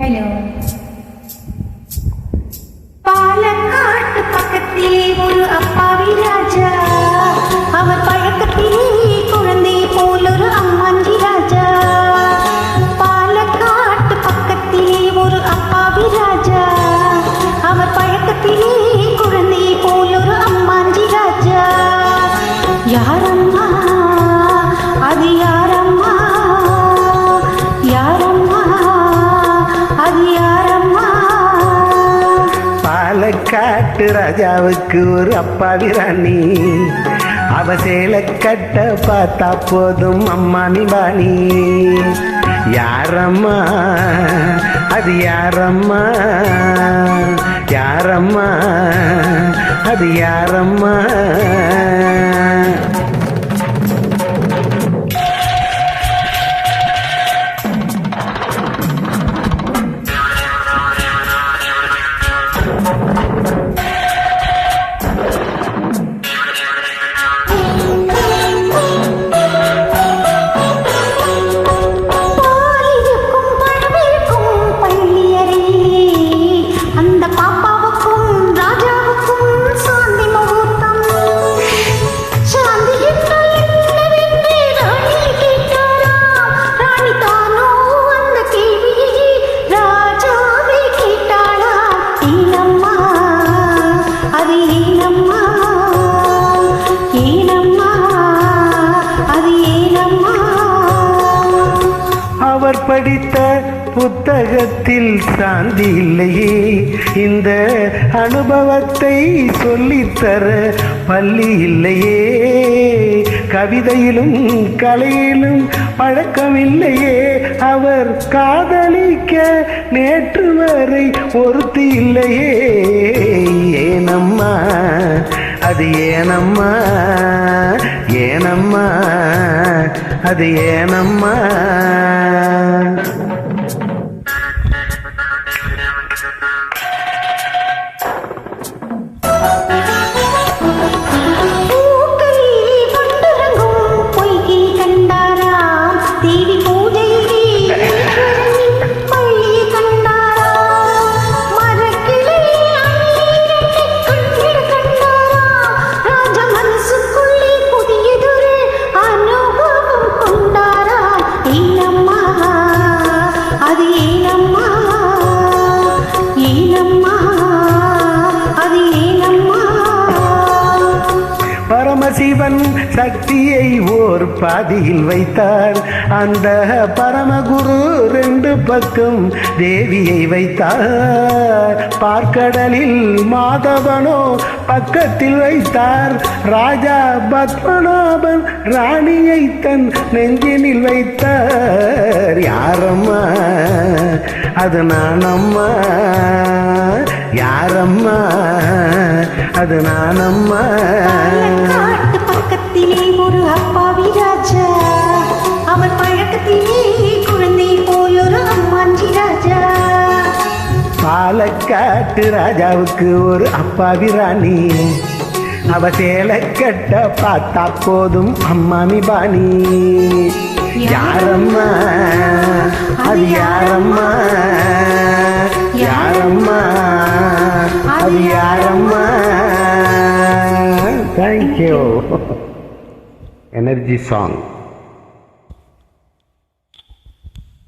Hello பாலக்காட்டு பக்கத்திலே ஒரு அப்பாவி ராஜா பாலக்காட்டு ராஜாவுக்கு ஒரு அப்பாவி ராணி அவ சேலை கட்ட பார்த்தா போதும் அம்மா பாணி யாரம்மா? அது யாரம்மா? யாரம்மா? அது யாரம்மா? படித்த புத்தகத்தில் சாந்தி இல்லையே. இந்த அனுபவத்தை சொல்லித்தர பள்ளி இல்லையே. கவிதையிலும் கலையிலும் பழக்கமில்லையே. அவர் காதலிக்க நேற்று வரை ஒருத்தி இல்லையே. ஏனம்மா அது ஏனம்மா ஏனம்மா. அது ஏனம்மா பரமசிவன் சக்தியை ஓர் பாதியில் வைத்தார். அந்த பரமகுரு ரெண்டு பக்கம் தேவியை வைத்தார். பார்க்கடலில் மாதவனோ பக்கத்தில் வைத்தார். ராஜா பத்மநாபன் ராணியை தன் நெஞ்சினில் வைத்தார். யாரம்மா? அது நானம்மா. யாரம்மா? அது நானம்மா. காட்டு ராஜாவுக்கு ஒரு அப்பாவி ராணி அவ சேலை கட்ட பார்த்தா போதும் அம்மாமி பாணி யாரம்மா? அது யாரம்மா? யாரம்மா? அது யாரம்மா? Thank you energy song